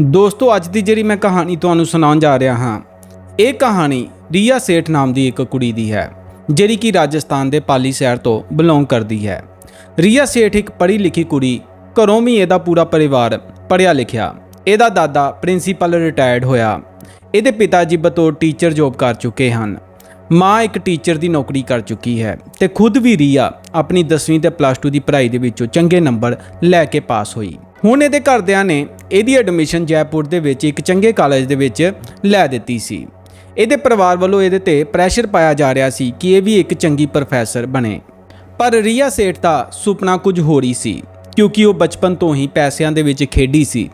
ਦੋਸਤੋ, ਅੱਜ ਦੀ ਜਿਹੜੀ ਮੈਂ ਕਹਾਣੀ ਤੁਹਾਨੂੰ ਸੁਣਾਉਣ ਜਾ ਰਿਹਾ ਹਾਂ, ਇਹ ਕਹਾਣੀ ਰੀਆ ਸੇਠ ਨਾਮ ਦੀ ਇੱਕ ਕੁੜੀ ਦੀ ਹੈ, ਜਿਹੜੀ ਕਿ ਰਾਜਸਥਾਨ ਦੇ ਪਾਲੀ ਸ਼ਹਿਰ ਤੋਂ ਬਿਲੋਂਗ ਕਰਦੀ ਹੈ। ਰੀਆ ਸੇਠ ਇੱਕ ਪੜ੍ਹੀ ਲਿਖੀ ਕੁੜੀ, ਘਰੋਂ ਵੀ ਇਹਦਾ ਪੂਰਾ ਪਰਿਵਾਰ ਪੜ੍ਹਿਆ ਲਿਖਿਆ। ਇਹਦਾ ਦਾਦਾ ਪ੍ਰਿੰਸੀਪਲ ਰਿਟਾਇਰਡ ਹੋਇਆ। ਇਹਦੇ ਪਿਤਾ ਜੀ ਬਤੌਰ ਟੀਚਰ ਜੌਬ ਕਰ ਚੁੱਕੇ ਹਨ। ਮਾਂ ਇੱਕ ਟੀਚਰ ਦੀ ਨੌਕਰੀ ਕਰ ਚੁੱਕੀ ਹੈ ਤੇ ਖੁਦ ਵੀ ਰੀਆ ਆਪਣੀ 10ਵੀਂ ਤੇ ਪਲੱਸ 2 ਦੀ ਪੜ੍ਹਾਈ ਦੇ ਵਿੱਚੋਂ ਚੰਗੇ ਨੰਬਰ ਲੈ ਕੇ ਪਾਸ ਹੋਈ। ਹੁਣ ਇਹਦੇ ਘਰਦਿਆਂ ਨੇ ਇਹਦੀ ਐਡਮਿਸ਼ਨ ਜੈਪੁਰ ਦੇ ਵਿੱਚ ਇੱਕ ਚੰਗੇ ਕਾਲਜ ਦੇ ਵਿੱਚ ਲੈ ਦਿੱਤੀ ਸੀ। ਇਹਦੇ ਪਰਿਵਾਰ ਵੱਲੋਂ ਇਹਦੇ ਤੇ ਪ੍ਰੈਸ਼ਰ ਪਾਇਆ ਜਾ ਰਿਹਾ ਸੀ ਕਿ ਇਹ ਵੀ ਇੱਕ ਚੰਗੀ ਪ੍ਰੋਫੈਸਰ ਬਣੇ। ਪਰ ਰੀਆ ਸੇਠ ਦਾ ਸੁਪਨਾ ਕੁਝ ਹੋਰ ਹੀ ਸੀ, ਕਿਉਂਕਿ ਉਹ ਬਚਪਨ ਤੋਂ ਹੀ ਪੈਸਿਆਂ ਦੇ ਵਿੱਚ ਖੇਡੀ ਸੀ।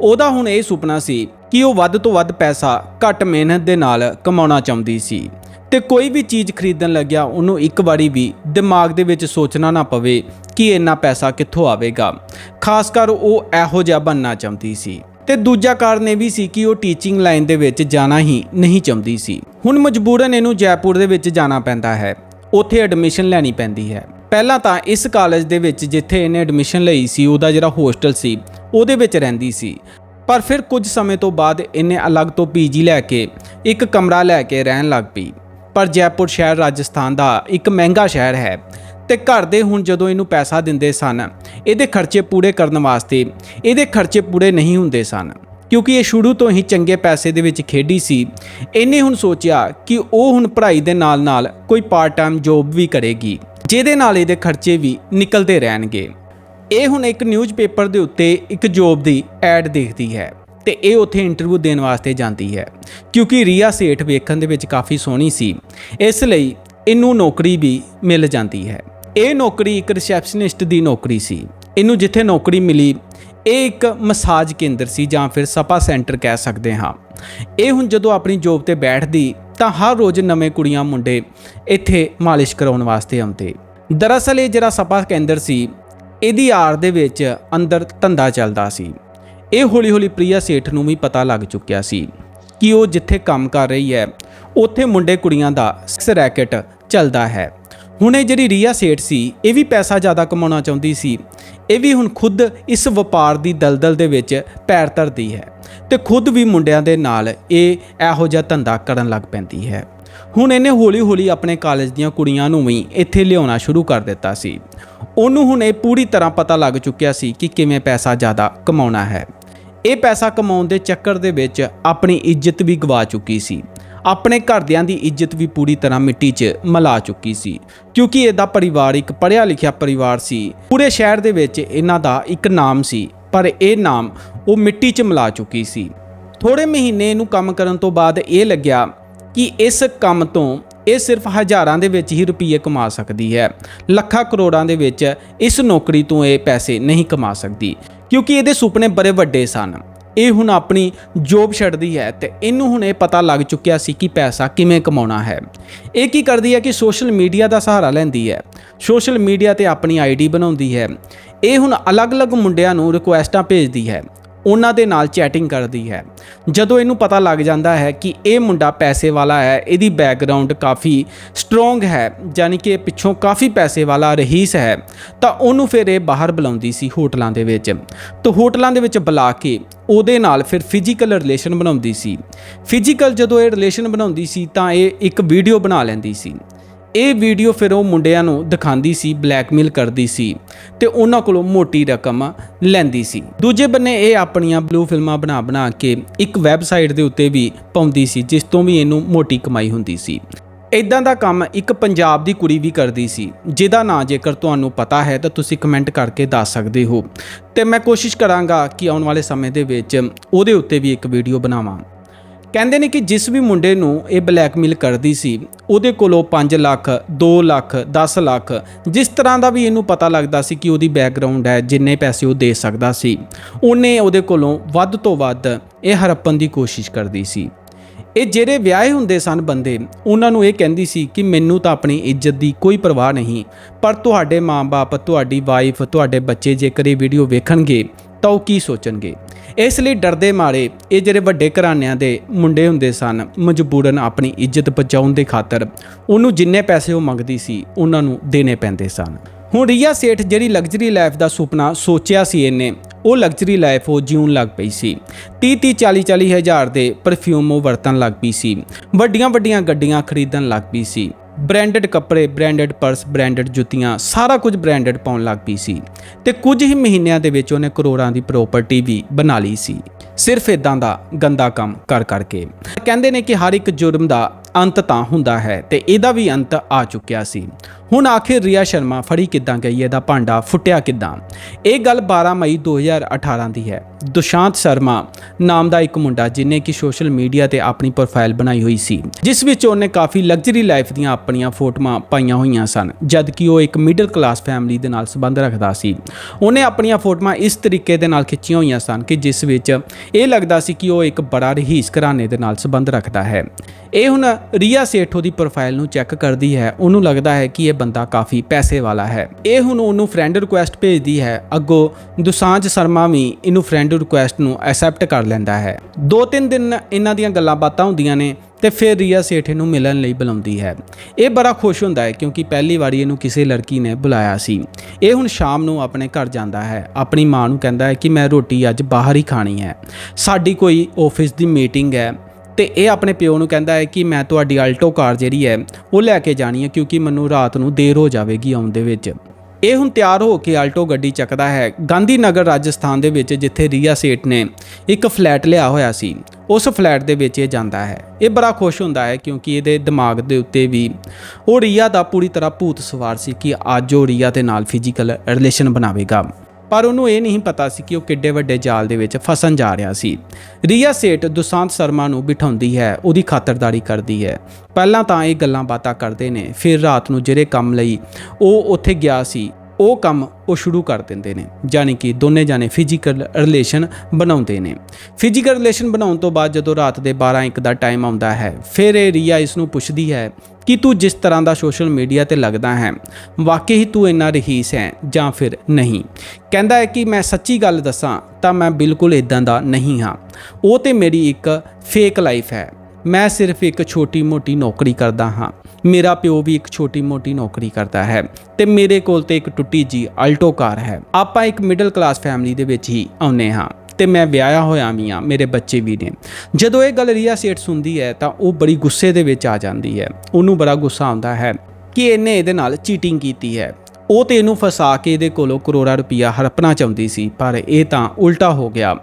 ਉਹਦਾ ਹੁਣ ਇਹ ਸੁਪਨਾ ਸੀ ਕਿ ਉਹ ਵੱਧ ਤੋਂ ਵੱਧ ਪੈਸਾ ਘੱਟ ਮਿਹਨਤ ਦੇ ਨਾਲ ਕਮਾਉਣਾ ਚਾਹੁੰਦੀ ਸੀ। ਤੇ ਕੋਈ ਵੀ ਚੀਜ਼ ਖਰੀਦਣ ਲੱਗਿਆ, ਉਹਨੂੰ ਇੱਕ ਵਾਰੀ ਵੀ ਦਿਮਾਗ ਦੇ ਵਿੱਚ ਸੋਚਣਾ ਨਾ ਪਵੇ ਕਿ ਇੰਨਾ ਪੈਸਾ ਕਿੱਥੋਂ ਆਵੇਗਾ। ਖਾਸ ਕਰ ਉਹ ਇਹੋ ਜਿਹਾ ਬਣਨਾ ਚਾਹੁੰਦੀ ਸੀ। ਤੇ ਦੂਜਾ ਕਾਰਨ ਇਹ ਵੀ ਸੀ ਕਿ ਉਹ ਟੀਚਿੰਗ ਲਾਈਨ ਦੇ ਵਿੱਚ ਜਾਣਾ ਹੀ ਨਹੀਂ ਚਾਹੁੰਦੀ ਸੀ। ਹੁਣ ਮਜਬੂਰਨ ਇਹਨੂੰ ਜੈਪੁਰ ਦੇ ਵਿੱਚ ਜਾਣਾ ਪੈਂਦਾ ਹੈ। ਉੱਥੇ ਐਡਮਿਸ਼ਨ ਲੈਣੀ ਪੈਂਦੀ ਹੈ। ਪਹਿਲਾਂ ਤਾਂ ਇਸ ਕਾਲਜ ਦੇ ਵਿੱਚ ਜਿੱਥੇ ਇਹਨੇ ਐਡਮਿਸ਼ਨ ਲਈ ਸੀ, ਉਹਦਾ ਜਿਹੜਾ ਹੋਸਟਲ ਸੀ, ਉਹਦੇ ਵਿੱਚ ਰਹਿੰਦੀ ਸੀ। ਪਰ ਫਿਰ ਕੁਝ ਸਮੇਂ ਤੋਂ ਬਾਅਦ ਇਹਨੇ ਅਲੱਗ ਤੋਂ ਪੀਜੀ ਲੈ ਕੇ, ਇੱਕ ਕਮਰਾ ਲੈ ਕੇ ਰਹਿਣ ਲੱਗ ਪਈ। ਪਰ ਜੈਪੁਰ ਸ਼ਹਿਰ ਰਾਜਸਥਾਨ ਦਾ ਇੱਕ ਮਹਿੰਗਾ ਸ਼ਹਿਰ ਹੈ ਤੇ ਘਰ ਦੇ ਹੁਣ ਜਦੋਂ ਇਹਨੂੰ ਪੈਸਾ ਦਿੰਦੇ ਸਨ, ਇਹਦੇ ਖਰਚੇ ਪੂਰੇ ਕਰਨ ਵਾਸਤੇ ਇਹਦੇ ਖਰਚੇ ਪੂਰੇ ਨਹੀਂ ਹੁੰਦੇ ਸਨ। ਕਿਉਂਕਿ ਇਹ ਸ਼ੁਰੂ ਤੋਂ ਹੀ ਚੰਗੇ ਪੈਸੇ ਦੇ ਵਿੱਚ ਖੇਡੀ ਸੀ, ਇਹਨੇ ਹੁਣ ਸੋਚਿਆ ਕਿ ਉਹ ਹੁਣ ਪੜ੍ਹਾਈ ਦੇ ਨਾਲ-ਨਾਲ ਕੋਈ ਪਾਰਟ ਟਾਈਮ ਜੌਬ ਵੀ ਕਰੇਗੀ, ਜਿਹਦੇ ਨਾਲ ਇਹਦੇ ਖਰਚੇ ਵੀ ਨਿਕਲਦੇ ਰਹਿਣਗੇ। ਇਹ ਹੁਣ ਇੱਕ ਨਿਊਜ਼ਪੇਪਰ ਦੇ ਉੱਤੇ ਇੱਕ ਜੌਬ ਦੀ ਐਡ ਦੇਖਦੀ ਹੈ। ਤੇ ਇਹ ਉੱਥੇ ਇੰਟਰਵਿਊ ਦੇਣ ਵਾਸਤੇ ਜਾਂਦੀ ਹੈ। ਕਿਉਂਕਿ ਰੀਆ ਸੇਠ ਵੇਖਣ ਦੇ ਵਿੱਚ ਕਾਫੀ ਸੋਹਣੀ ਸੀ। ਇਸ ਲਈ ਇਹਨੂੰ ਨੌਕਰੀ ਵੀ ਮਿਲ ਜਾਂਦੀ ਹੈ। ਇਹ ਨੌਕਰੀ ਇੱਕ ਰਿਸੈਪਸ਼ਨਿਸਟ ਦੀ ਨੌਕਰੀ ਸੀ। ਇਹਨੂੰ ਜਿੱਥੇ ਨੌਕਰੀ ਮਿਲੀ, ਇਹ ਇੱਕ ਮਸਾਜ ਕੇਂਦਰ ਸੀ ਜਾਂ ਫਿਰ ਸਪਾ ਸੈਂਟਰ ਕਹਿ ਸਕਦੇ ਹਾਂ। ਇਹ ਹੁਣ ਜਦੋਂ ਆਪਣੀ ਜੋਬ ਤੇ ਬੈਠਦੀ, ਤਾਂ ਹਰ ਰੋਜ਼ ਨਵੇਂ ਕੁੜੀਆਂ ਮੁੰਡੇ ਇੱਥੇ ਮਾਲਿਸ਼ ਕਰਾਉਣ ਵਾਸਤੇ ਆਉਂਦੇ। ਦਰਅਸਲ ਇਹ ਜਿਹੜਾ ਸਪਾ ਕੇਂਦਰ ਸੀ, ਇਹਦੀ ਆੜ ਦੇ ਵਿੱਚ ਅੰਦਰ ਧੰਦਾ ਚੱਲਦਾ ਸੀ। ਇਹ ਹੌਲੀ-ਹੌਲੀ ਪ੍ਰਿਆ ਸੇਠ ਨੂੰ ਵੀ ਪਤਾ ਲੱਗ ਚੁੱਕਿਆ ਸੀ ਕਿ ਉਹ ਜਿੱਥੇ ਕੰਮ ਕਰ ਰਹੀ ਹੈ, ਉੱਥੇ ਮੁੰਡੇ ਕੁੜੀਆਂ ਦਾ ਸਿਕਸ ਰੈਕਟ ਚੱਲਦਾ ਹੈ। ਹੁਣ ਇਹ ਜਿਹੜੀ ਰੀਆ ਸੇਠ ਸੀ, ਇਹ ਵੀ ਪੈਸਾ ਜ਼ਿਆਦਾ ਕਮਾਉਣਾ ਚਾਹੁੰਦੀ ਸੀ। ਇਹ ਵੀ ਹੁਣ ਖੁਦ ਇਸ ਵਪਾਰ ਦੀ ਦਲਦਲ ਦੇ ਵਿੱਚ ਪੈਰ ਧਰਦੀ ਹੈ ਤੇ ਖੁਦ ਵੀ ਮੁੰਡਿਆਂ ਦੇ ਨਾਲ ਇਹ ਇਹੋ ਜਿਹਾ ਧੰਦਾ ਕਰਨ ਲੱਗ ਪੈਂਦੀ ਹੈ। ਹੁਣ ਇਹਨੇ ਹੌਲੀ-ਹੌਲੀ ਆਪਣੇ ਕਾਲਜ ਦੀਆਂ ਕੁੜੀਆਂ ਨੂੰ ਵੀ ਇੱਥੇ ਲਿਆਉਣਾ ਸ਼ੁਰੂ ਕਰ ਦਿੱਤਾ ਸੀ। ਉਹਨੂੰ ਹੁਣ ਇਹ ਪੂਰੀ ਤਰ੍ਹਾਂ ਪਤਾ ਲੱਗ ਚੁੱਕਿਆ ਸੀ ਕਿ ਕਿਵੇਂ ਪੈਸਾ ਜ਼ਿਆਦਾ ਕਮਾਉਣਾ ਹੈ। ਇਹ ਪੈਸਾ ਕਮਾਉਣ ਦੇ ਚੱਕਰ ਦੇ ਵਿੱਚ ਆਪਣੀ ਇੱਜ਼ਤ ਵੀ ਗਵਾ ਚੁੱਕੀ ਸੀ। ਆਪਣੇ ਘਰਦਿਆਂ ਦੀ ਇੱਜ਼ਤ ਵੀ ਪੂਰੀ ਤਰ੍ਹਾਂ ਮਿੱਟੀ 'ਚ ਮਿਲਾ ਚੁੱਕੀ ਸੀ। ਕਿਉਂਕਿ ਇਹਦਾ ਪਰਿਵਾਰ ਇੱਕ ਪੜ੍ਹਿਆ ਲਿਖਿਆ ਪਰਿਵਾਰ ਸੀ। ਪੂਰੇ ਸ਼ਹਿਰ ਦੇ ਵਿੱਚ ਇਹਨਾਂ ਦਾ ਇੱਕ ਨਾਮ ਸੀ, ਪਰ ਇਹ ਨਾਮ ਉਹ ਮਿੱਟੀ 'ਚ ਮਿਲਾ ਚੁੱਕੀ ਸੀ। ਥੋੜੇ ਮਹੀਨੇ ਇਹਨੂੰ ਕੰਮ ਕਰਨ ਤੋਂ ਬਾਅਦ ਇਹ ਲੱਗਿਆ ਕਿ ਇਸ ਕੰਮ ਤੋਂ ਇਹ ਸਿਰਫ ਹਜ਼ਾਰਾਂ ਦੇ ਵਿੱਚ ਹੀ ਰੁਪਏ ਕਮਾ ਸਕਦੀ ਹੈ। ਲੱਖਾਂ ਕਰੋੜਾਂ ਦੇ ਵਿੱਚ ਇਸ ਨੌਕਰੀ ਤੋਂ ਇਹ ਪੈਸੇ ਨਹੀਂ ਕਮਾ ਸਕਦੀ, ਕਿਉਂਕਿ ਇਹਦੇ ਸੁਪਨੇ ਬੜੇ ਵੱਡੇ ਸਨ। ਇਹ ਹੁਣ ਆਪਣੀ ਜੋਬ ਛੱਡਦੀ ਹੈ ਤੇ ਇਹਨੂੰ ਹੁਣ ਇਹ ਪਤਾ ਲੱਗ ਚੁੱਕਿਆ ਸੀ ਕਿ ਪੈਸਾ ਕਿਵੇਂ ਕਮਾਉਣਾ ਹੈ। ਇਹ ਕੀ ਕਰਦੀ ਹੈ ਕਿ ਸੋਸ਼ਲ ਮੀਡੀਆ ਦਾ ਸਹਾਰਾ ਲੈਂਦੀ ਹੈ। ਸੋਸ਼ਲ ਮੀਡੀਆ ਤੇ ਆਪਣੀ ਆਈਡੀ ਬਣਾਉਂਦੀ ਹੈ। ਇਹ ਹੁਣ ਅਲੱਗ-ਅਲੱਗ ਮੁੰਡਿਆਂ ਨੂੰ ਰਿਕੁਐਸਟਾਂ ਭੇਜਦੀ ਹੈ। ਉਹਨਾਂ ਦੇ ਨਾਲ ਚੈਟਿੰਗ ਕਰਦੀ ਹੈ। ਜਦੋਂ ਇਹਨੂੰ ਪਤਾ ਲੱਗ ਜਾਂਦਾ ਹੈ ਕਿ ਇਹ ਮੁੰਡਾ ਪੈਸੇ ਵਾਲਾ ਹੈ, ਇਹਦੀ ਬੈਕਗ੍ਰਾਉਂਡ ਕਾਫੀ ਸਟਰੋਂਗ ਹੈ, ਯਾਨੀ ਕਿ ਇਹ ਪਿੱਛੋਂ ਕਾਫੀ ਪੈਸੇ ਵਾਲਾ ਰਹੀਸ ਹੈ, ਤਾਂ ਉਹਨੂੰ ਫਿਰ ਇਹ ਬਾਹਰ ਬੁਲਾਉਂਦੀ ਸੀ ਹੋਟਲਾਂ ਦੇ ਵਿੱਚ। ਤਾਂ ਹੋਟਲਾਂ ਦੇ ਵਿੱਚ ਬੁਲਾ ਕੇ ਉਹਦੇ ਨਾਲ ਫਿਰ ਫਿਜ਼ੀਕਲ ਰਿਲੇਸ਼ਨ ਬਣਾਉਂਦੀ ਸੀ। ਫਿਜ਼ੀਕਲ ਜਦੋਂ ਇਹ ਰਿਲੇਸ਼ਨ ਬਣਾਉਂਦੀ ਸੀ ਤਾਂ ਇਹ ਇੱਕ ਵੀਡੀਓ ਬਣਾ ਲੈਂਦੀ ਸੀ। ਇਹ ਵੀਡੀਓ ਫਿਰ ਉਹ ਮੁੰਡਿਆਂ ਨੂੰ ਦਿਖਾਉਂਦੀ ਸੀ, ਬਲੈਕਮੇਲ ਕਰਦੀ ਸੀ ਤੇ ਉਹਨਾਂ ਕੋਲੋਂ ਮੋਟੀ ਰਕਮ ਲੈਂਦੀ ਸੀ। ਦੂਜੇ ਬੰਨੇ ਇਹ ਆਪਣੀਆਂ ਬਲੂ ਫਿਲਮਾਂ ਬਣਾ ਬਣਾ ਕੇ ਇੱਕ ਵੈਬਸਾਈਟ ਦੇ ਉੱਤੇ ਵੀ ਪਾਉਂਦੀ ਸੀ, ਜਿਸ ਤੋਂ ਵੀ ਇਹਨੂੰ ਮੋਟੀ ਕਮਾਈ ਹੁੰਦੀ ਸੀ। ਇਦਾਂ ਦਾ ਕੰਮ ਇੱਕ ਪੰਜਾਬ ਦੀ ਕੁੜੀ ਵੀ ਕਰਦੀ ਸੀ, ਜਿਹਦਾ ਨਾਂ ਜੇਕਰ ਤੁਹਾਨੂੰ ਪਤਾ ਹੈ ਤਾਂ ਤੁਸੀਂ ਕਮੈਂਟ ਕਰਕੇ ਦੱਸ ਸਕਦੇ ਹੋ। ਤੇ ਮੈਂ ਕੋਸ਼ਿਸ਼ ਕਰਾਂਗਾ ਕਿ ਆਉਣ ਵਾਲੇ ਸਮੇਂ ਦੇ ਵਿੱਚ ਉਹਦੇ ਉੱਤੇ ਵੀ ਇੱਕ ਵੀਡੀਓ ਬਣਾਵਾਂ। ਕਹਿੰਦੇ ਨੇ ਕਿ ਜਿਸ ਵੀ ਮੁੰਡੇ ਨੂੰ ਇਹ ਬਲੈਕਮੇਲ ਕਰਦੀ ਸੀ, ਉਹਦੇ ਕੋਲੋਂ 5 ਲੱਖ 2 ਲੱਖ 10 ਲੱਖ, ਜਿਸ ਤਰ੍ਹਾਂ ਦਾ ਵੀ ਇਹਨੂੰ ਪਤਾ ਲੱਗਦਾ ਸੀ ਕਿ ਉਹਦੀ ਬੈਕਗ੍ਰਾਉਂਡ ਹੈ, ਜਿੰਨੇ ਪੈਸੇ ਉਹ ਦੇ ਸਕਦਾ ਸੀ, ਉਹਨੇ ਉਹਦੇ ਕੋਲੋਂ ਵੱਧ ਤੋਂ ਵੱਧ ਇਹ ਹਰਪਣ ਦੀ ਕੋਸ਼ਿਸ਼ ਕਰਦੀ ਸੀ। ਇਹ ਜਿਹੜੇ ਵਿਆਹੇ ਹੁੰਦੇ ਸਨ ਬੰਦੇ, ਉਹਨਾਂ ਨੂੰ ਇਹ ਕਹਿੰਦੀ ਸੀ ਕਿ ਮੈਨੂੰ ਤਾਂ ਆਪਣੀ ਇੱਜ਼ਤ ਦੀ ਕੋਈ ਪਰਵਾਹ ਨਹੀਂ, ਪਰ ਤੁਹਾਡੇ ਮਾਪੇ ਤੁਹਾਡੀ ਵਾਈਫ ਤੁਹਾਡੇ ਬੱਚੇ ਜੇਕਰ ਇਹ ਵੀਡੀਓ ਵੇਖਣਗੇ, ਤਾਂ ਉਹ ਕੀ ਸੋਚਣਗੇ? ਇਸ ਲਈ ਡਰਦੇ ਮਾਰੇ ਇਹ ਜਿਹੜੇ ਵੱਡੇ ਘਰਾਣਿਆਂ ਦੇ ਮੁੰਡੇ ਹੁੰਦੇ ਸਨ, ਮਜਬੂਰਨ ਆਪਣੀ ਇੱਜ਼ਤ ਬਚਾਉਣ ਦੇ ਖਾਤਰ, ਉਹਨੂੰ ਜਿੰਨੇ ਪੈਸੇ ਉਹ ਮੰਗਦੀ ਸੀ, ਉਹਨਾਂ ਨੂੰ ਦੇਣੇ ਪੈਂਦੇ ਸਨ। ਹੁਣ ਰੀਆ ਸੇਠ ਜਿਹੜੀ ਲਗਜ਼ਰੀ ਲਾਈਫ ਦਾ ਸੁਪਨਾ ਸੋਚਿਆ ਸੀ ਇਹਨੇ, ਉਹ ਲਗਜ਼ਰੀ ਲਾਈਫ ਉਹ ਜਿਉਣ ਲੱਗ ਪਈ ਸੀ। 30 30 40 40 ਹਜ਼ਾਰ ਦੇ ਪਰਫਿਊਮ ਉਹ ਵਰਤਣ ਲੱਗ ਪਈ ਸੀ। ਵੱਡੀਆਂ ਵੱਡੀਆਂ ਗੱਡੀਆਂ ਖਰੀਦਣ ਲੱਗ ਪਈ ਸੀ। ਬ੍ਰਾਂਡਡ ਕੱਪੜੇ ਬ੍ਰਾਂਡਡ ਪਰਸ ਬ੍ਰਾਂਡਡ ਜੁੱਤੀਆਂ, ਸਾਰਾ ਕੁਝ ਬ੍ਰਾਂਡਡ ਪਾਉਣ ਲੱਗ ਪਈ ਸੀ। ਤੇ ਕੁਝ ਹੀ ਮਹੀਨਿਆਂ ਦੇ ਵਿੱਚ ਉਹਨੇ ਕਰੋੜਾਂ ਦੀ ਪ੍ਰਾਪਰਟੀ ਵੀ ਬਣਾ ਲਈ ਸੀ। ਸਿਰਫ ਇਦਾਂ ਦਾ ਗੰਦਾ ਕੰਮ ਕਰ ਕਰਕੇ। ਕਹਿੰਦੇ ਨੇ ਕਿ ਹਰ ਇੱਕ ਜੁਰਮ ਦਾ ਅੰਤ ਤਾਂ ਹੁੰਦਾ ਹੈ ਤੇ ਇਹਦਾ ਵੀ ਅੰਤ ਆ ਚੁੱਕਿਆ ਸੀ। ਹੁਣ ਆਖਿਰ ਰੀਆ ਸ਼ਰਮਾ ਫੜੀ ਕਿੱਦਾਂ ਗਈ? ਇਹਦਾ ਭਾਂਡਾ ਫੁੱਟਿਆ ਕਿੱਦਾਂ? ਇਹ ਗੱਲ 12 ਮਈ 2018 ਦੀ ਹੈ। ਦੁਸ਼ਾਂਤ ਸ਼ਰਮਾ ਨਾਮ ਦਾ ਇੱਕ ਮੁੰਡਾ ਜਿਨੇ ਕਿ ਸੋਸ਼ਲ ਮੀਡੀਆ ਤੇ ਆਪਣੀ ਪ੍ਰੋਫਾਈਲ ਬਣਾਈ ਹੋਈ ਸੀ, ਜਿਸ ਵਿੱਚ ਉਹਨੇ ਕਾਫੀ ਲਗਜ਼ਰੀ ਲਾਈਫ ਦੀਆਂ ਆਪਣੀਆਂ ਫੋਟੋਆਂ ਪਾਈਆਂ ਹੋਈਆਂ ਸਨ ਜਦ ਕਿ ਉਹ ਇੱਕ ਮਿਡਲ ਕਲਾਸ ਫੈਮਿਲੀ ਦੇ ਨਾਲ ਸੰਬੰਧ ਰੱਖਦਾ ਸੀ। ਉਹਨੇ ਆਪਣੀਆਂ ਫੋਟੋਆਂ ਇਸ ਤਰੀਕੇ ਦੇ ਨਾਲ ਖਿੱਚੀਆਂ ਹੋਈਆਂ ਸਨ ਕਿ ਜਿਸ ਵਿੱਚ ਇਹ ਲੱਗਦਾ ਸੀ ਕਿ ਉਹ ਇੱਕ ਬੜਾ ਰਹੀਸ ਘਰਾਣੇ ਦੇ ਨਾਲ ਸੰਬੰਧ ਰੱਖਦਾ ਹੈ। ਇਹ ਹੁਣ ਰੀਆ ਸੇਠੋ ਦੀ ਪ੍ਰੋਫਾਈਲ ਨੂੰ ਚੈੱਕ ਕਰਦੀ ਹੈ। ਉਹਨੂੰ ਲੱਗਦਾ ਹੈ ਕਿ ਇਹ ਬੰਦਾ ਕਾਫੀ ਪੈਸੇ ਵਾਲਾ ਹੈ। ਇਹ ਹੁਣ ਉਹਨੂੰ ਫਰੈਂਡ ਰਿਕੁਐਸਟ ਭੇਜਦੀ ਹੈ। ਅੱਗੋਂ ਦੁਸਾਂਝ ਸ਼ਰਮਾ ਵੀ ਇਹਨੂੰ ਫਰੈਂਡ ਰਿਕੁਐਸਟ ਨੂੰ ਐਕਸੈਪਟ ਕਰ ਲੈਂਦਾ ਹੈ। ਦੋ ਤਿੰਨ ਦਿਨ ਇਹਨਾਂ ਦੀਆਂ ਗੱਲਾਂ ਬਾਤਾਂ ਹੁੰਦੀਆਂ ਨੇ ਤੇ ਫਿਰ ਰੀਆ ਸੇਠੇ ਨੂੰ ਮਿਲਣ ਲਈ ਬੁਲਾਉਂਦੀ ਹੈ। ਇਹ ਬੜਾ ਖੁਸ਼ ਹੁੰਦਾ ਹੈ ਕਿਉਂਕਿ ਪਹਿਲੀ ਵਾਰੀ ਇਹਨੂੰ ਕਿਸੇ ਲੜਕੀ ਨੇ ਬੁਲਾਇਆ ਸੀ। ਇਹ ਹੁਣ ਸ਼ਾਮ ਨੂੰ ਆਪਣੇ ਘਰ ਜਾਂਦਾ ਹੈ। ਆਪਣੀ ਮਾਂ ਨੂੰ ਕਹਿੰਦਾ ਹੈ ਕਿ ਮੈਂ ਰੋਟੀ ਅੱਜ ਬਾਹਰ ਹੀ ਖਾਣੀ ਹੈ। ਸਾਡੀ ਕੋਈ ਆਫਿਸ ਦੀ ਮੀਟਿੰਗ ਹੈ। ਤੇ ਇਹ ਆਪਣੇ ਪਿਓ ਨੂੰ ਕਹਿੰਦਾ ਹੈ ਕਿ ਮੈਂ ਤੁਹਾਡੀ ਆਲਟੋ ਕਾਰ ਜਿਹੜੀ ਹੈ, ਉਹ ਲੈ ਕੇ ਜਾਣੀ ਹੈ ਕਿਉਂਕਿ ਮੈਨੂੰ ਰਾਤ ਨੂੰ ਦੇਰ ਹੋ ਜਾਵੇਗੀ ਆਉਣ ਦੇ ਵਿੱਚ। ਇਹ ਹੁਣ ਤਿਆਰ ਹੋ ਕੇ ਆਲਟੋ ਗੱਡੀ ਚੱਕਦਾ ਹੈ ਗਾਂਧੀ ਨਗਰ ਰਾਜਸਥਾਨ ਦੇ ਵਿੱਚ ਜਿੱਥੇ ਰੀਆ ਸੇਠ ਨੇ ਇੱਕ ਫਲੈਟ ਲਿਆ ਹੋਇਆ ਸੀ। ਉਸ ਫਲੈਟ ਦੇ ਵਿੱਚ ਇਹ ਜਾਂਦਾ ਹੈ। ਇਹ ਬੜਾ ਖੁਸ਼ ਹੁੰਦਾ ਹੈ ਕਿਉਂਕਿ ਇਹਦੇ ਦਿਮਾਗ ਦੇ ਉੱਤੇ ਵੀ ਉਹ ਰੀਆ ਦਾ ਪੂਰੀ ਤਰ੍ਹਾਂ ਭੂਤ ਸਵਾਰ ਸੀ ਕਿ ਅੱਜ ਉਹ ਰੀਆ ਦੇ ਨਾਲ ਫਿਜ਼ੀਕਲ ਰਿਲੇਸ਼ਨ ਬਣਾਵੇਗਾ। ਪਰ ਉਹਨੂੰ ਇਹ ਨਹੀਂ ਪਤਾ ਸੀ ਕਿ ਉਹ ਕਿੱਡੇ ਵੱਡੇ ਜਾਲ ਦੇ ਵਿੱਚ ਫਸਣ ਜਾ ਰਿਹਾ ਸੀ। ਰੀਆ ਸੇਟ ਦੁਸਾਂਤ ਸ਼ਰਮਾ ਨੂੰ ਬਿਠਾਉਂਦੀ ਹੈ, ਉਹਦੀ ਖਾਤਰਦਾਰੀ ਕਰਦੀ ਹੈ। ਪਹਿਲਾਂ ਤਾਂ ਇਹ ਗੱਲਾਂ ਬਾਤਾਂ ਕਰਦੇ ਨੇ, ਫਿਰ ਰਾਤ ਨੂੰ ਜਿਹੜੇ ਕੰਮ ਲਈ ਉਹ ਉੱਥੇ ਗਿਆ ਸੀ। ਉਹ ਕੰਮ ਉਹ ਸ਼ੁਰੂ ਕਰ ਦਿੰਦੇ ਨੇ ਯਾਨੀ ਕਿ ਦੋਨੇ ਜਾਣੇ ਫਿਜ਼ੀਕਲ ਰਿਲੇਸ਼ਨ ਬਣਾਉਂਦੇ ਨੇ। ਫਿਜ਼ੀਕਲ ਰਿਲੇਸ਼ਨ ਬਣਾਉਣ ਤੋਂ ਬਾਅਦ ਜਦੋਂ ਰਾਤ ਦੇ 12 1 ਦਾ ਟਾਈਮ ਆਉਂਦਾ ਹੈ, ਫਿਰ ਇਹ ਰੀਆ ਇਸ ਨੂੰ ਪੁੱਛਦੀ ਹੈ ਕਿ ਤੂੰ ਜਿਸ ਤਰ੍ਹਾਂ ਦਾ ਸੋਸ਼ਲ ਮੀਡੀਆ ਤੇ ਲੱਗਦਾ ਹੈ, ਵਾਕਈ ਹੀ ਤੂੰ ਇੰਨਾ ਰਹੀਸ ਹੈ ਜਾਂ ਫਿਰ ਨਹੀਂ? ਕਹਿੰਦਾ ਹੈ ਕਿ ਮੈਂ ਸੱਚੀ ਗੱਲ ਦੱਸਾਂ ਤਾਂ ਮੈਂ ਬਿਲਕੁਲ ਇਦਾਂ ਦਾ ਨਹੀਂ ਹਾਂ। ਉਹ ਤੇ ਮੇਰੀ ਇੱਕ ਫੇਕ ਲਾਈਫ ਹੈ। ਮੈਂ ਸਿਰਫ ਇੱਕ ਛੋਟੀ-ਮੋਟੀ ਨੌਕਰੀ ਕਰਦਾ ਹਾਂ। ਮੇਰਾ ਪਿਓ ਵੀ ਇੱਕ ਛੋਟੀ-ਮੋਟੀ ਨੌਕਰੀ ਕਰਦਾ ਹੈ ਤੇ ਮੇਰੇ ਕੋਲ ਤੇ ਇੱਕ ਟੁੱਟੀ ਜੀ ਆਲਟੋ ਕਾਰ ਹੈ। ਆਪਾਂ ਇੱਕ ਮਿਡਲ ਕਲਾਸ ਫੈਮਿਲੀ ਦੇ ਵਿੱਚ ਹੀ ਆਉਨੇ ਹਾਂ ਤੇ ਮੈਂ ਵਿਆਹਿਆ ਹੋਇਆ ਵੀ ਹਾਂ ਮੇਰੇ ਬੱਚੇ ਵੀ ਨੇ। ਜਦੋਂ ਇਹ ਗੱਲ ਰੀਆ ਸੇਠ ਸੁਣਦੀ ਹੈ ਤਾਂ ਉਹ ਬੜੀ ਗੁੱਸੇ ਦੇ ਵਿੱਚ ਆ ਜਾਂਦੀ ਹੈ। ਉਹਨੂੰ ਬੜਾ ਗੁੱਸਾ ਆਉਂਦਾ ਹੈ ਕਿ ਇਹਨੇ ਇਹਦੇ ਨਾਲ ਚੀਟਿੰਗ ਕੀਤੀ ਹੈ। ਉਹ ਤੇ ਇਹਨੂੰ ਫਸਾ ਕੇ ਇਹਦੇ ਕੋਲੋਂ ਕਰੋੜਾਂ ਰੁਪਈਆ ਹੜਪਣਾ ਚਾਹੁੰਦੀ ਸੀ, ਪਰ ਇਹ ਤਾਂ ਉਲਟਾ ਹੋ ਗਿਆ।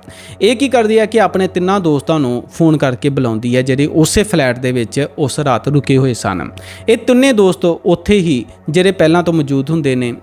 ਇਹ ਕੀ ਕਰਦੀ ਹੈ ਕਿ ਆਪਣੇ ਤਿੰਨਾਂ ਦੋਸਤਾਂ ਨੂੰ ਫੋਨ ਕਰਕੇ ਬੁਲਾਉਂਦੀ ਹੈ, ਜਿਹੜੇ ਉਸੇ ਫਲੈਟ ਦੇ ਵਿੱਚ ਉਸ ਰਾਤ ਰੁਕੇ ਹੋਏ ਸਨ। ਇਹ ਤਿੰਨੇ ਦੋਸਤ ਉੱਥੇ ਹੀ, ਜਿਹੜੇ ਪਹਿਲਾਂ ਤੋਂ ਮੌਜੂਦ ਹੁੰਦੇ ਨੇ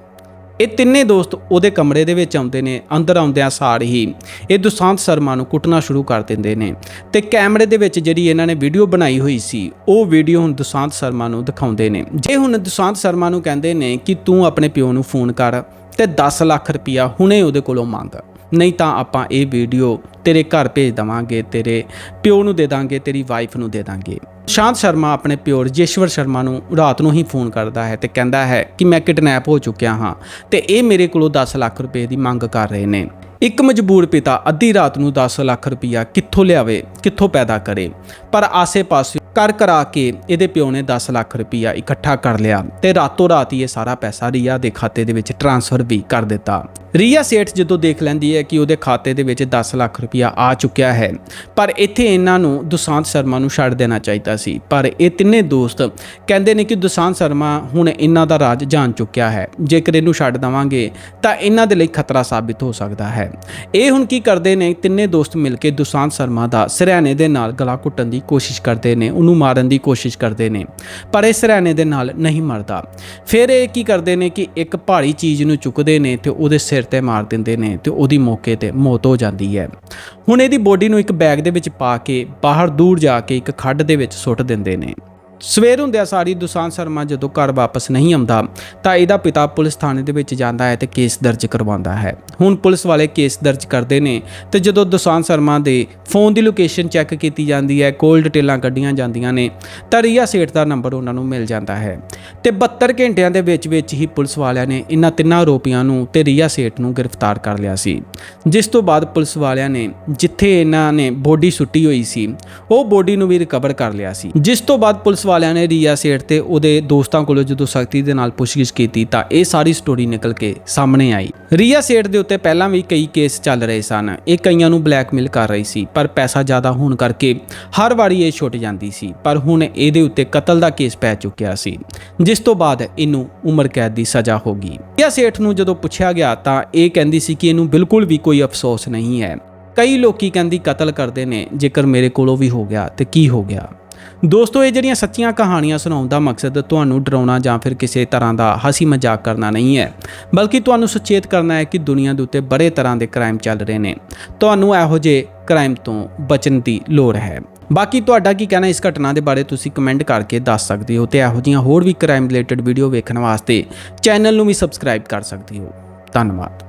ਇਹ ਤਿੰਨੇ ਦੋਸਤ ਉਹਦੇ ਕਮਰੇ ਦੇ ਵਿੱਚ ਆਉਂਦੇ ਨੇ, ਅੰਦਰ ਆਉਂਦਿਆਂ ਸਾਰ ਹੀ ਇਹ ਦੁਸਾਂਤ ਸ਼ਰਮਾ ਨੂੰ ਕੁੱਟਣਾ ਸ਼ੁਰੂ ਕਰ ਦਿੰਦੇ ਨੇ ਤੇ ਕੈਮਰੇ ਦੇ ਵਿੱਚ ਜਿਹੜੀ ਇਹਨਾਂ ਨੇ ਵੀਡੀਓ ਬਣਾਈ ਹੋਈ ਸੀ, ਉਹ ਵੀਡੀਓ ਹੁਣ ਦੁਸਾਂਤ ਸ਼ਰਮਾ ਨੂੰ ਦਿਖਾਉਂਦੇ ਨੇ। ਜੇ ਹੁਣ ਦੁਸਾਂਤ ਸ਼ਰਮਾ ਨੂੰ ਕਹਿੰਦੇ ਨੇ ਕਿ ਤੂੰ ਆਪਣੇ ਪਿਓ ਨੂੰ ਫੋਨ ਕਰ ਤੇ 10 ਲੱਖ ਰੁਪਇਆ ਹੁਣੇ ਉਹਦੇ ਕੋਲੋਂ ਮੰਗ, ਨਹੀਂ ਤਾਂ ਆਪਾਂ ਇਹ ਵੀਡੀਓ ਤੇਰੇ ਘਰ ਭੇਜ ਦਵਾਂਗੇ, ਤੇਰੇ ਪਿਓ ਨੂੰ ਦੇ ਦਾਂਗੇ, ਤੇਰੀ ਵਾਈਫ ਨੂੰ ਦੇ ਦਾਂਗੇ। ਸ਼ਾਂਤ ਸ਼ਰਮਾ ਆਪਣੇ ਪਿਓ ਰਜੇਸ਼ਵਰ ਸ਼ਰਮਾ ਨੂੰ ਰਾਤ ਨੂੰ ਹੀ ਫੋਨ ਕਰਦਾ ਹੈ ਤੇ ਕਹਿੰਦਾ ਹੈ ਕਿ ਮੈਂ ਕਿਡਨੈਪ ਹੋ ਚੁੱਕਿਆ ਹਾਂ ਤੇ ਇਹ ਮੇਰੇ ਕੋਲੋਂ 10 ਲੱਖ ਰੁਪਏ ਦੀ ਮੰਗ ਕਰ ਰਹੇ ਨੇ। ਇੱਕ ਮਜਬੂਰ ਪਿਤਾ ਅੱਧੀ ਰਾਤ ਨੂੰ 10 ਲੱਖ ਰੁਪਇਆ ਕਿੱਥੋਂ ਲਿਆਵੇ, ਕਿੱਥੋਂ ਪੈਦਾ ਕਰੇ, ਪਰ ਆਸੇ-ਪਾਸੇ ਕਰ ਕਰਾ ਕੇ ਇਹਦੇ ਪਿਓ ਨੇ 10 ਲੱਖ ਰੁਪਇਆ ਇਕੱਠਾ ਕਰ ਲਿਆ ਤੇ ਰਾਤੋਂ ਰਾਤ ਹੀ ਇਹ ਸਾਰਾ ਪੈਸਾ ਰੀਆ ਦੇ ਖਾਤੇ ਦੇ ਵਿੱਚ ਟ੍ਰਾਂਸਫਰ ਵੀ ਕਰ ਦਿੱਤਾ। ਰੀਆ ਸੇਠ ਜਦੋਂ ਦੇਖ ਲੈਂਦੀ ਹੈ ਕਿ ਉਹਦੇ ਖਾਤੇ ਦੇ ਵਿੱਚ 10 ਲੱਖ ਰੁਪਇਆ ਆ ਚੁੱਕਿਆ ਹੈ, ਪਰ ਇੱਥੇ ਇਹਨਾਂ ਨੂੰ ਦੁਸਾਂਤ ਸ਼ਰਮਾ ਨੂੰ ਛੱਡ ਦੇਣਾ ਚਾਹੀਦਾ ਸੀ। ਪਰ ਇਹ ਤਿੰਨੇ ਦੋਸਤ ਕਹਿੰਦੇ ਨੇ ਕਿ ਦੁਸਾਂਤ ਸ਼ਰਮਾ ਹੁਣ ਇਹਨਾਂ ਦਾ ਰਾਜ ਜਾਣ ਚੁੱਕਿਆ ਹੈ। ਜੇਕਰ ਇਹਨੂੰ ਛੱਡ ਦਵਾਂਗੇ ਤਾਂ ਇਹਨਾਂ ਦੇ ਲਈ ਖਤਰਾ ਸਾਬਿਤ ਹੋ ਸਕਦਾ ਹੈ। ਇਹ ਹੁਣ ਕੀ ਕਰਦੇ ਨੇ? ਤਿੰਨੇ ਦੋਸਤ ਮਿਲ ਕੇ ਦੁਸਾਂਤ ਸ਼ਰਮਾ ਦਾ ਸਿਰਹਾਣੇ ਦੇ ਨਾਲ ਗਲਾ ਘੁੱਟਣ ਦੀ ਕੋਸ਼ਿਸ਼ ਕਰਦੇ ਨੇ। ਉਹਨੂੰ ਮਾਰਨ ਦੀ ਕੋਸ਼ਿਸ਼ ਕਰਦੇ ਨੇ, ਪਰ ਇਹ ਸਿਰਹਾਣੇ ਦੇ ਨਾਲ ਨਹੀਂ ਮਰਦਾ। ਫਿਰ ਇਹ ਕੀ ਕਰਦੇ ਨੇ ਕਿ ਇੱਕ ਭਾਰੀ ਚੀਜ਼ ਨੂੰ ਚੁੱਕਦੇ ਨੇ ਤੇ ਉਹਦੇ ਸਿਰ ਤੇ ਮਾਰ ਦਿੰਦੇ ਨੇ ਤੇ ਉਹਦੀ ਮੌਕੇ ਤੇ ਮੌਤ ਹੋ ਜਾਂਦੀ ਹੈ। ਹੁਣ ਇਹਦੀ ਬੋਡੀ ਨੂੰ ਇੱਕ ਬੈਗ ਦੇ ਵਿੱਚ ਪਾ ਕੇ ਬਾਹਰ ਦੂਰ ਜਾ ਕੇ ਇੱਕ ਖੱਡ ਦੇ ਵਿੱਚ ਸੁੱਟ ਦਿੰਦੇ ਨੇ। ਸਵੇਰ ਹੁੰਦਿਆਂ ਸਾਰੀ ਦੁਸਾਂਤ ਸ਼ਰਮਾ ਜਦੋਂ ਘਰ ਵਾਪਸ ਨਹੀਂ ਆਉਂਦਾ, ਤਾਂ ਇਹਦਾ ਪਿਤਾ ਪੁਲਿਸ ਥਾਣੇ ਦੇ ਵਿੱਚ ਜਾਂਦਾ ਹੈ ਤੇ ਕੇਸ ਦਰਜ ਕਰਵਾਉਂਦਾ ਹੈ। ਹੁਣ ਪੁਲਿਸ ਵਾਲੇ ਕੇਸ ਦਰਜ ਕਰਦੇ ਨੇ ਤੇ ਜਦੋਂ ਦੁਸਾਂਤ ਸ਼ਰਮਾ ਦੇ ਫੋਨ ਦੀ ਲੋਕੇਸ਼ਨ ਚੈੱਕ ਕੀਤੀ ਜਾਂਦੀ ਹੈ, ਕੋਲ ਡਿਟੇਲਾਂ ਕੱਢੀਆਂ ਜਾਂਦੀਆਂ ਨੇ, ਤਾਂ ਰੀਆ ਸੇਠ ਦਾ ਨੰਬਰ ਉਹਨਾਂ ਨੂੰ ਮਿਲ ਜਾਂਦਾ ਹੈ। ਤੇ 72 ਘੰਟਿਆਂ ਦੇ ਵਿੱਚ ਵਿੱਚ ਹੀ ਪੁਲਿਸ ਵਾਲਿਆਂ ਨੇ ਇਹਨਾਂ ਤਿੰਨਾਂ ਆਰੋਪੀਆਂ ਨੂੰ ਤੇ ਰੀਆ ਸੇਠ ਨੂੰ ਗ੍ਰਿਫਤਾਰ ਕਰ ਲਿਆ ਸੀ। ਜਿਸ ਤੋਂ ਬਾਅਦ ਪੁਲਿਸ ਵਾਲਿਆਂ ਨੇ ਜਿੱਥੇ ਇਹਨਾਂ ਨੇ ਬੋਡੀ ਸੁੱਟੀ ਹੋਈ ਸੀ, ਉਹ ਬੋਡੀ ਨੂੰ ਵੀ ਰਿਕਵਰ ਕਰ ਲਿਆ ਸੀ। ਜਿਸ ਤੋਂ ਬਾਅਦ ਪੁਲਿਸ ਵਾਲਿਆਂ ਨੇ ਰੀਆ ਸੇਠ ਤੇ ਉਹਦੇ ਦੋਸਤਾਂ ਕੋਲੋਂ ਜਦੋਂ ਸਖਤੀ ਦੇ ਨਾਲ ਪੁੱਛਗਿੱਛ ਕੀਤੀ ਤਾਂ ਇਹ ਸਾਰੀ ਸਟੋਰੀ ਨਿਕਲ ਕੇ ਸਾਹਮਣੇ ਆਈ। ਰੀਆ ਸੇਠ ਦੇ ਉੱਤੇ ਪਹਿਲਾਂ ਵੀ ਕਈ ਕੇਸ ਚੱਲ ਰਹੇ ਸਨ। ਇਹ ਕਈਆਂ ਨੂੰ ਬਲੈਕਮੇਲ ਕਰ ਰਹੀ ਸੀ, ਪਰ ਪੈਸਾ ਜ਼ਿਆਦਾ ਹੋਣ ਕਰਕੇ ਹਰ ਵਾਰੀ ਇਹ ਛੁੱਟ ਜਾਂਦੀ ਸੀ, ਪਰ ਹੁਣ ਇਹਦੇ ਉੱਤੇ ਕਤਲ ਦਾ ਕੇਸ ਪੈ ਚੁੱਕਿਆ ਸੀ, ਜਿਸ ਤੋਂ ਬਾਅਦ ਇਹਨੂੰ ਉਮਰ ਕੈਦ ਦੀ ਸਜ਼ਾ ਹੋ ਗਈ। ਰੀਆ ਸੇਠ ਨੂੰ ਜਦੋਂ ਪੁੱਛਿਆ ਗਿਆ ਤਾਂ ਇਹ ਕਹਿੰਦੀ ਸੀ ਕਿ ਇਹਨੂੰ ਬਿਲਕੁਲ ਵੀ ਕੋਈ ਅਫਸੋਸ ਨਹੀਂ ਹੈ। ਕਈ ਲੋਕੀ ਕਹਿੰਦੀ ਕਤਲ ਕਰਦੇ ਨੇ, ਜੇਕਰ ਮੇਰੇ ਕੋਲੋਂ ਵੀ ਹੋ ਗਿਆ ਤੇ ਕੀ ਹੋ ਗਿਆ। ਦੋਸਤੋ, ਇਹ ਜਿਹੜੀਆਂ ਸੱਚੀਆਂ ਕਹਾਣੀਆਂ ਸੁਣਾਉਣ ਦਾ ਮਕਸਦ ਤੁਹਾਨੂੰ ਡਰਾਉਣਾ ਜਾਂ ਫਿਰ ਕਿਸੇ ਤਰ੍ਹਾਂ ਦਾ ਹਸੀ ਮਜ਼ਾਕ ਕਰਨਾ ਨਹੀਂ ਹੈ, ਬਲਕਿ ਤੁਹਾਨੂੰ ਸੁਚੇਤ ਕਰਨਾ ਹੈ ਕਿ ਦੁਨੀਆ ਦੇ ਉੱਤੇ ਬੜੇ ਤਰ੍ਹਾਂ ਦੇ ਕ੍ਰਾਈਮ ਚੱਲ ਰਹੇ ਨੇ। ਤੁਹਾਨੂੰ ਇਹੋ ਜਿਹੇ ਕ੍ਰਾਈਮ ਤੋਂ ਬਚਣ ਦੀ ਲੋੜ ਹੈ। ਬਾਕੀ ਤੁਹਾਡਾ ਕੀ ਕਹਿਣਾ ਇਸ ਘਟਨਾ ਦੇ ਬਾਰੇ ਤੁਸੀਂ ਕਮੈਂਟ ਕਰਕੇ ਦੱਸ ਸਕਦੇ ਹੋ ਤੇ ਇਹੋ ਜਿਹੀਆਂ ਹੋਰ ਵੀ ਕ੍ਰਾਈਮ ਰਿਲੇਟਡ ਵੀਡੀਓ ਵੇਖਣ ਵਾਸਤੇ ਚੈਨਲ ਨੂੰ ਵੀ ਸਬਸਕ੍ਰਾਈਬ ਕਰ ਸਕਦੇ ਹੋ। ਧੰਨਵਾਦ।